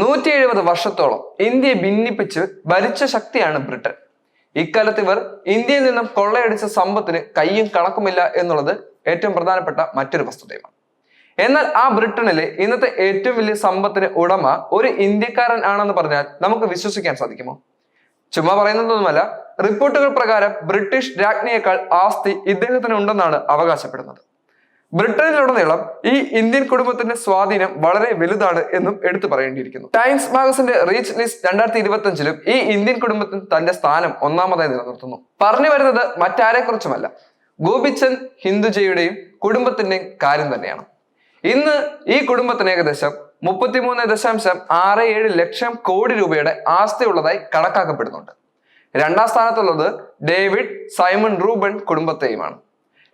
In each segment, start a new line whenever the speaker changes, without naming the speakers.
നൂറ്റി എഴുപത് വർഷത്തോളം ഇന്ത്യയെ ഭിന്നിപ്പിച്ച് ഭരിച്ച ശക്തിയാണ് ബ്രിട്ടൻ. ഇക്കാലത്ത് ഇവർ ഇന്ത്യയിൽ നിന്നും കൊള്ളയടിച്ച സമ്പത്തിന് കയ്യും കണക്കുമില്ല എന്നുള്ളത് ഏറ്റവും പ്രധാനപ്പെട്ട മറ്റൊരു വസ്തുതയുമാണ്. എന്നാൽ ആ ബ്രിട്ടനിലെ ഇന്നത്തെ ഏറ്റവും വലിയ സമ്പത്തിന് ഉടമ ഒരു ഇന്ത്യക്കാരൻ ആണെന്ന് പറഞ്ഞാൽ നമുക്ക് വിശ്വസിക്കാൻ സാധിക്കുമോ? ചുമ്മാ പറയുന്നതൊന്നുമല്ല റിപ്പോർട്ടുകൾ പ്രകാരം ബ്രിട്ടീഷ് രാജ്ഞിയേക്കാൾ ആസ്തി ഇദ്ദേഹത്തിന് ഉണ്ടെന്നാണ് അവകാശപ്പെടുന്നത്. ബ്രിട്ടനിലുടനീളം ഈ ഇന്ത്യൻ കുടുംബത്തിന്റെ സ്വാധീനം വളരെ വലുതാണ് എന്നും എടുത്തു പറയേണ്ടിയിരിക്കുന്നു. ടൈംസ് മാഗസിന്റെ റീച്ച് ലിസ്റ്റ് രണ്ടായിരത്തി ഇരുപത്തി അഞ്ചിലും ഈ ഇന്ത്യൻ കുടുംബത്തിന് തന്റെ സ്ഥാനം ഒന്നാമതായി നിലനിർത്തുന്നു. പറഞ്ഞു വരുന്നത് മറ്റാരെ കുറിച്ചുമല്ല ഗോപിച്ചന്ദ് ഹിന്ദുജയുടെയും കുടുംബത്തിന്റെയും കാര്യം തന്നെയാണ്. ഇന്ന് ഈ കുടുംബത്തിന് ഏകദേശം മുപ്പത്തിമൂന്ന് ദശാംശം ആറ് ഏഴ് ലക്ഷം കോടി രൂപയുടെ ആസ്തി ഉള്ളതായി കണക്കാക്കപ്പെടുന്നുണ്ട്. രണ്ടാം സ്ഥാനത്തുള്ളത് ഡേവിഡ് സൈമൺ റൂബൻ കുടുംബത്തെയുമാണ്.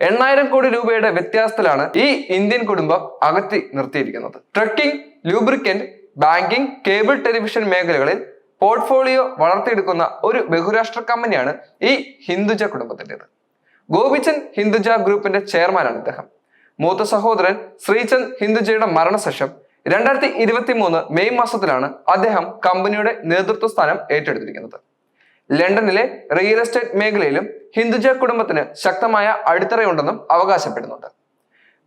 എണ്ണായിരം കോടി രൂപയുടെ വ്യത്യാസത്തിലാണ് ഈ ഇന്ത്യൻ കുടുംബം അകറ്റി നിർത്തിയിരിക്കുന്നത്. Trucking lubricant banking cable television മേഖലകളിൽ പോർട്ട്ഫോളിയോ വളർത്തിയെടുക്കുന്ന ഒരു ബഹുരാഷ്ട്ര കമ്പനിയാണ് ഈ ഹിന്ദുജ കുടുംബത്തിന്റെത്. ഗോപിചന്ദ് ഹിന്ദുജ ഗ്രൂപ്പിന്റെ ചെയർമാനാണ് ഇദ്ദേഹം. മൂത്ത സഹോദരൻ ശ്രീചന്ദ് ഹിന്ദുജയുടെ മരണശേഷം രണ്ടായിരത്തി ഇരുപത്തി മൂന്ന് മെയ് മാസത്തിലാണ് അദ്ദേഹം കമ്പനിയുടെ നേതൃത്വ സ്ഥാനം ഏറ്റെടുത്തിരിക്കുന്നത്. ലണ്ടനിലെ റിയൽ എസ്റ്റേറ്റ് മേഖലയിലും ഹിന്ദുജ കുടുംബത്തിന് ശക്തമായ അടിത്തറയുണ്ടെന്നും അവകാശപ്പെടുന്നുണ്ട്.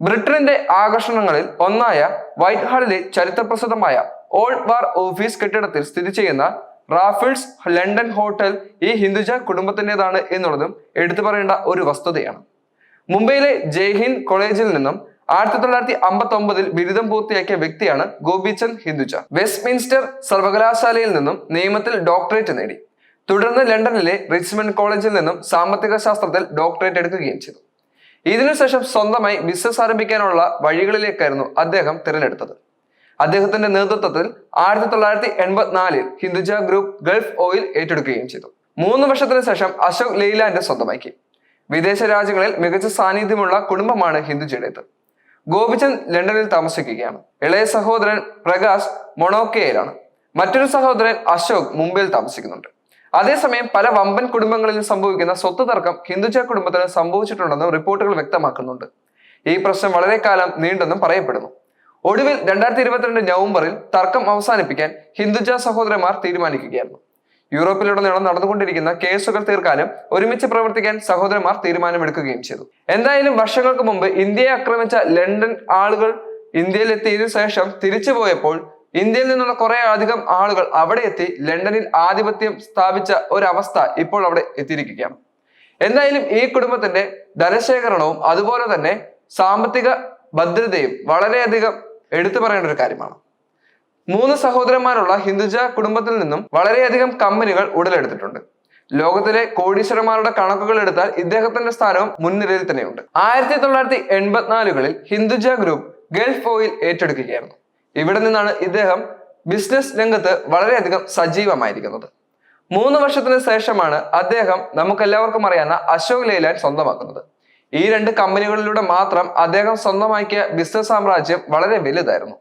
ബ്രിട്ടനിന്റെ ആകർഷണങ്ങളിൽ ഒന്നായ വൈറ്റ് ഹാളിലെ ചരിത്രപ്രസിദ്ധമായ ഓൾഡ് വാർ ഓഫീസ് കെട്ടിടത്തിൽ സ്ഥിതി ചെയ്യുന്ന റാഫിൾസ് ലണ്ടൻ ഹോട്ടൽ ഈ ഹിന്ദുജ കുടുംബത്തിന്റെതാണ് എന്നുള്ളതും എടുത്തു പറയേണ്ട ഒരു വസ്തുതയാണ്. മുംബൈയിലെ ജയ്ഹിന്ദ് കോളേജിൽ നിന്നും ആയിരത്തി തൊള്ളായിരത്തി അമ്പത്തി ഒമ്പതിൽ ബിരുദം പൂർത്തിയാക്കിയ വ്യക്തിയാണ് ഗോപിചന്ദ് ഹിന്ദുജ. വെസ്റ്റ്മിൻസ്റ്റർ സർവകലാശാലയിൽ നിന്നും നിയമത്തിൽ ഡോക്ടറേറ്റ് നേടി. തുടർന്ന് ലണ്ടനിലെ റിച്ച്മണ്ട് കോളേജിൽ നിന്നും സാമ്പത്തിക ശാസ്ത്രത്തിൽ ഡോക്ടറേറ്റ് എടുക്കുകയും ചെയ്തു. ഇതിനുശേഷം സ്വന്തമായി ബിസിനസ് ആരംഭിക്കാനുള്ള വഴികളിലേക്കായിരുന്നു അദ്ദേഹം തിരഞ്ഞെടുത്തത്. അദ്ദേഹത്തിന്റെ നേതൃത്വത്തിൽ ആയിരത്തി തൊള്ളായിരത്തി എൺപത്തിനാലിൽ ഹിന്ദുജ ഗ്രൂപ്പ് ഗൾഫ് ഓയിൽ ഏറ്റെടുക്കുകയും ചെയ്തു. മൂന്ന് വർഷത്തിന് ശേഷം അശോക് ലെയ്ലാൻഡ് സ്വന്തമാക്കി. വിദേശ രാജ്യങ്ങളിൽ മികച്ച സാന്നിധ്യമുള്ള കുടുംബമാണ് ഹിന്ദുജയുടേത്. ഗോപിചന്ദ് ലണ്ടനിൽ താമസിക്കുകയാണ്. ഇളയ സഹോദരൻ പ്രകാശ് മൊണോക്കയിലാണ്. മറ്റൊരു സഹോദരൻ അശോക് മുംബൈയിൽ താമസിക്കുന്നുണ്ട്. അതേസമയം പല വമ്പൻ കുടുംബങ്ങളിൽ സംഭവിക്കുന്ന സ്വത്ത് തർക്കം ഹിന്ദുജ കുടുംബത്തിന് സംഭവിച്ചിട്ടുണ്ടെന്നും റിപ്പോർട്ടുകൾ വ്യക്തമാക്കുന്നുണ്ട്. ഈ പ്രശ്നം വളരെ കാലം നീണ്ടെന്നും പറയപ്പെടുന്നു. ഒടുവിൽ രണ്ടായിരത്തി ഇരുപത്തിരണ്ട് നവംബറിൽ തർക്കം അവസാനിപ്പിക്കാൻ ഹിന്ദുജ സഹോദരന്മാർ തീരുമാനിക്കുകയായിരുന്നു. യൂറോപ്പിലുടനീളം നടന്നുകൊണ്ടിരിക്കുന്ന കേസുകൾ തീർക്കാനും ഒരുമിച്ച് പ്രവർത്തിക്കാൻ സഹോദരന്മാർ തീരുമാനമെടുക്കുകയും ചെയ്തു. എന്തായാലും വർഷങ്ങൾക്ക് മുമ്പ് ഇന്ത്യയെ ആക്രമിച്ച ലണ്ടൻ ആളുകൾ ഇന്ത്യയിലെത്തിയതിനു ശേഷം തിരിച്ചു പോയപ്പോൾ ഇന്ത്യയിൽ നിന്നുള്ള കുറെ അധികം ആളുകൾ അവിടെ എത്തി ലണ്ടനിൽ ആധിപത്യം സ്ഥാപിച്ച ഒരവസ്ഥ ഇപ്പോൾ അവിടെ എത്തിയിരിക്കുകയാണ്. എന്തായാലും ഈ കുടുംബത്തിന്റെ ധനശേഖരണവും അതുപോലെ തന്നെ സാമ്പത്തിക ഭദ്രതയും വളരെയധികം എടുത്തു പറയേണ്ട ഒരു കാര്യമാണ്. മൂന്ന് സഹോദരന്മാരുള്ള ഹിന്ദുജ കുടുംബത്തിൽ നിന്നും വളരെയധികം കമ്പനികൾ ഉടലെടുത്തിട്ടുണ്ട്. ലോകത്തിലെ കോടീശ്വരന്മാരുടെ കണക്കുകൾ എടുത്താൽ ഇദ്ദേഹത്തിന്റെ സ്ഥാനവും മുൻനിരയിൽ തന്നെയുണ്ട്. ആയിരത്തി തൊള്ളായിരത്തി എൺപത്തിനാലുകളിൽ ഹിന്ദുജ ഗ്രൂപ്പ് ഗൾഫ് ഓയിൽ ഏറ്റെടുക്കുകയായിരുന്നു. ഇവിടെ നിന്നാണ് ഇദ്ദേഹം ബിസിനസ് രംഗത്ത് വളരെയധികം സജീവമായിരിക്കുന്നത്. മൂന്ന് വർഷത്തിന് ശേഷമാണ് അദ്ദേഹം നമുക്കെല്ലാവർക്കും അറിയാവുന്ന അശോക് ലെയ്ലാൻഡ് സ്വന്തമാക്കുന്നത്. ഈ രണ്ട് കമ്പനികളിലൂടെ മാത്രം അദ്ദേഹം സ്വന്തമാക്കിയ ബിസിനസ് സാമ്രാജ്യം വളരെ വലുതായിരുന്നു.